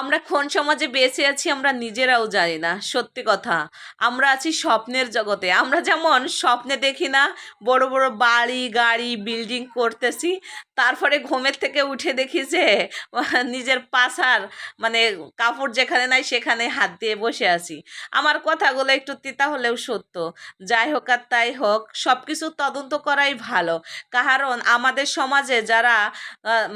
আমরা কোন সমাজে বেঁচে আছি আমরা নিজেরাও জানি না, সত্যি কথা। আমরা আছি স্বপ্নের জগতে। আমরা যেমন স্বপ্নে দেখি না, বড় বড় বাড়ি, গাড়ি বিল্ডিং করতেছি তারপরে ঘুমের থেকে উঠে দেখি যে, নিজের পাশার মানে কাপড় যেখানে নাই সেখানে হাত দিয়ে বসে আছি। আমার কথাগুলো একটু তিতা হলেও সত্য। যাই হোক আর তাই হোক সব কিছু তদন্ত করাই ভালো। কারণ আমাদের সমাজে যারা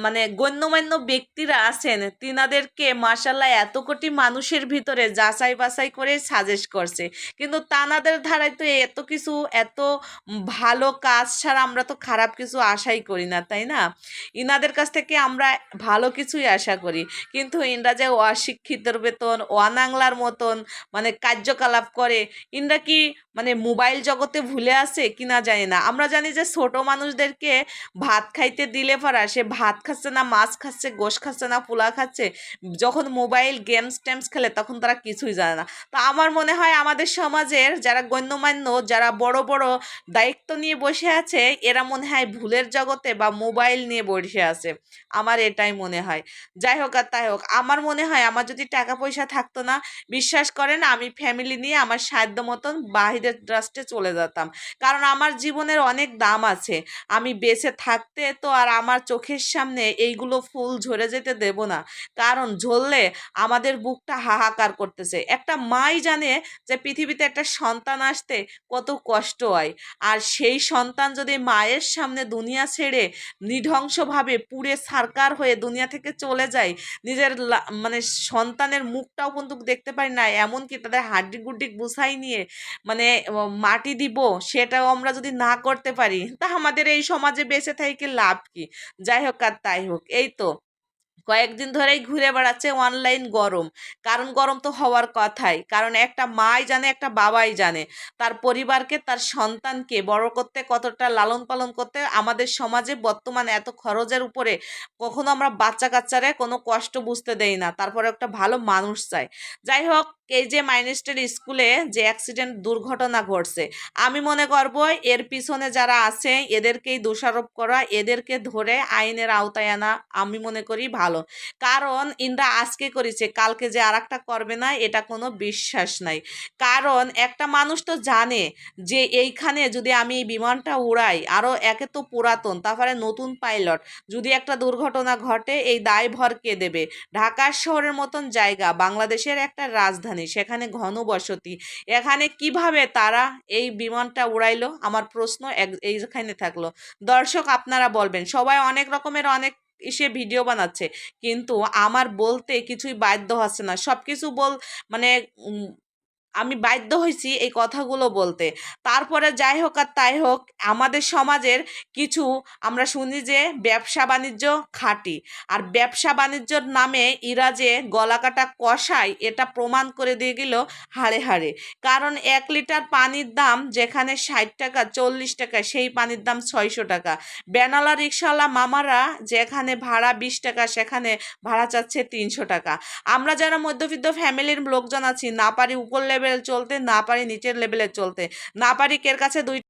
মানে গণ্যমান্য ব্যক্তিরা আছেন, তিনাদেরকে মার্শাল্লাহ এত কোটি মানুষের ভিতরে যাচাই বাছাই করে সাজেস্ট করছে। কিন্তু তানাদের ধারায় তো এত কিছু, এত ভালো কাজ ছাড়া আমরা তো খারাপ কিছু আশাই করি না, তাই না? ইনাদের কাছ থেকে আমরা ভালো কিছুই আশা করি। কিন্তু ইনরা যে অশিক্ষিতর বেতন, অনাংলার মতন মানে কার্যকলাপ করে, ইনরা কি মানে মোবাইল জগতে ভুলে আছে কিনা জানি না। আমরা জানি যে ছোট মানুষদেরকে ভাত খাইতে দিলে পারা, সে ভাত খাচ্ছে না, মাছ খাচ্ছে, গোশ খাচ্ছে না, পোলা খাচ্ছে, যখন মোবাইল গেমস টেমস খেলে তখন তারা কিছুই জানে না। তো আমার মনে হয় আমাদের সমাজের যারা গণ্যমান্য, যারা বড় বড় দায়িত্ব নিয়ে বসে আছে, এরা মনে হয় ভুলের জগতে বা মোবাইল নিয়ে বসে আছে। আমার এটাই মনে হয়। যাই হোক আর তাই হোক, আমার মনে হয় আমার যদি টাকা পয়সা থাকতো না, বিশ্বাস করেন আমি ফ্যামিলি নিয়ে আমার সাধ্য মতন বাহিরের রাষ্ট্রে চলে যেতাম। কারণ আমার জীবনের অনেক দাম আছে। আমি বেঁচে থাকতে তো আর আমার চোখের সামনে এইগুলো ফুল ঝরে যেতে দেব না। কারণ ঝরলে আমাদের বুকটা হাহাকার করতেছে। একটা মাই জানে যে পৃথিবীতে একটা সন্তান আসতে কত কষ্ট হয়। আর সেই সন্তান যদি মায়ের সামনে দুনিয়া ছেড়ে নিধ্বংসভাবে পুড়ে সারকার হয়ে দুনিয়া থেকে চলে যায়। নিজের মানে সন্তানের মুখটাও কিন্তু দেখতে পারি না। এমনকি তাদের হাড্ডি গুড্ডি গুছাই নিয়ে মানে মাটি দিব, সেটাও আমরা যদি না করতে পারি, তা আমাদের এই সমাজে বেঁচে থেকে লাভ কি? যাই হোক আর তাই হোক, এই তো। কয়েকদিন ধরেই ঘুরে বেড়াচ্ছে অনলাইন গরম। কারণ গরম তো হওয়ার কথাই। কারণ একটা মাই জানে, একটা বাবাই জানে। তার পরিবারকে, তার সন্তানকে বড় করতে, কতটা লালন পালন করতে আমাদের সমাজে বর্তমানে এত খরচের উপরে কখনো আমরা বাচ্চা কাচ্চারে কোনো কষ্ট বুঝতে দেই না। তারপরে একটা ভালো মানুষ চাই। যাই হোক যে মাইনেস্টের স্কুলে যে অ্যাক্সিডেন্ট দুর্ঘটনা ঘটছে, আমি মনে করব এর পিছনে যারা আছে, এদেরকেই দোষারোপ করা, এদেরকে ধরে আইনের আওতায় আনা আমি মনে করি ভালো। কারণ ইনরা আজকে করেছে, কালকে যে আর করবে না, এটা কোনো বিশ্বাস নাই। কারণ একটা মানুষ তো জানে যে এইখানে যদি আমি বিমানটা উড়াই আরও একে তো পুরাতন, তারপরে নতুন পাইলট, যদি একটা দুর্ঘটনা ঘটে, এই দায়ভার কে দেবে? ঢাকা শহরের মতন জায়গা, বাংলাদেশের একটা রাজধানী। সেখানে ঘনবসতি এখানে কীভাবে তারা এই বিমানটা উড়াইলো? আমার প্রশ্ন এইখানে থাকল। দর্শক আপনারা বলবেন, সবাই অনেক রকমের অনেক ইসে ভিডিও বানাচ্ছে, কিন্তু আমার বলতে কিছুই বাধ্য হচ্ছে না। সব কিছু বল মানে আমি বাধ্য হয়েছি এই কথাগুলো বলতে। তারপরে যাই হোক আর তাই হোক, আমাদের সমাজের কিছু আমরা শুনি যে ব্যবসা বাণিজ্য খাঁটি। আর ব্যবসা বাণিজ্যর নামে ইরা যে গলাকাটা কষায়, এটা প্রমাণ করে দিয়ে গেল হাড়ে হাড়ে। কারণ এক লিটার পানির দাম যেখানে ষাট টাকা, চল্লিশ টাকা, সেই পানির দাম ছয়শো টাকা। বেনালা রিক্সাওয়ালা মামারা যেখানে ভাড়া বিশ টাকা, সেখানে ভাড়া চাচ্ছে তিনশো টাকা। আমরা যারা মধ্যবিত্ত ফ্যামিলির লোকজন আছি, না পারি উপর লেভেল চলতে না পারি নিচের লেভেলে চলতে। না পারি কের কাছে দুই